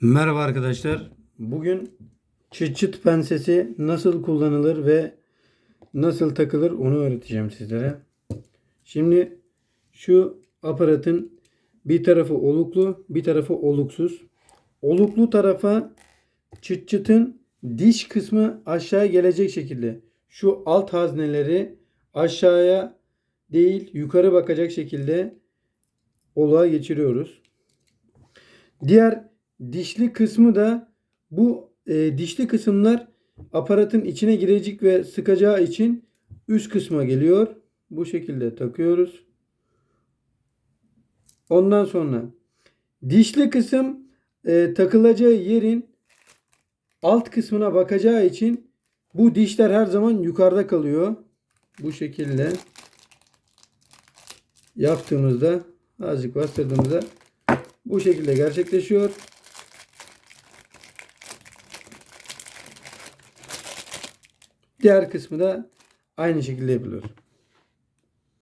Merhaba arkadaşlar. Bugün çıt pensesi nasıl kullanılır ve nasıl takılır onu öğreteceğim sizlere. Şimdi şu aparatın bir tarafı oluklu, bir tarafı oluksuz. Oluklu tarafa çıt çıtın diş kısmı aşağıya gelecek şekilde şu alt hazneleri aşağıya değil yukarı bakacak şekilde oluğa geçiriyoruz. Diğer dişli kısmı da bu e, dişli kısımlar aparatın içine girecek ve sıkacağı için üst kısma geliyor. Bu şekilde takıyoruz. Ondan sonra dişli kısım e, takılacağı yerin alt kısmına bakacağı için bu dişler her zaman yukarıda kalıyor. Bu şekilde yaptığımızda azıcık bastırdığımızda bu şekilde gerçekleşiyor. Diğer kısmı da aynı şekilde yapılıyor.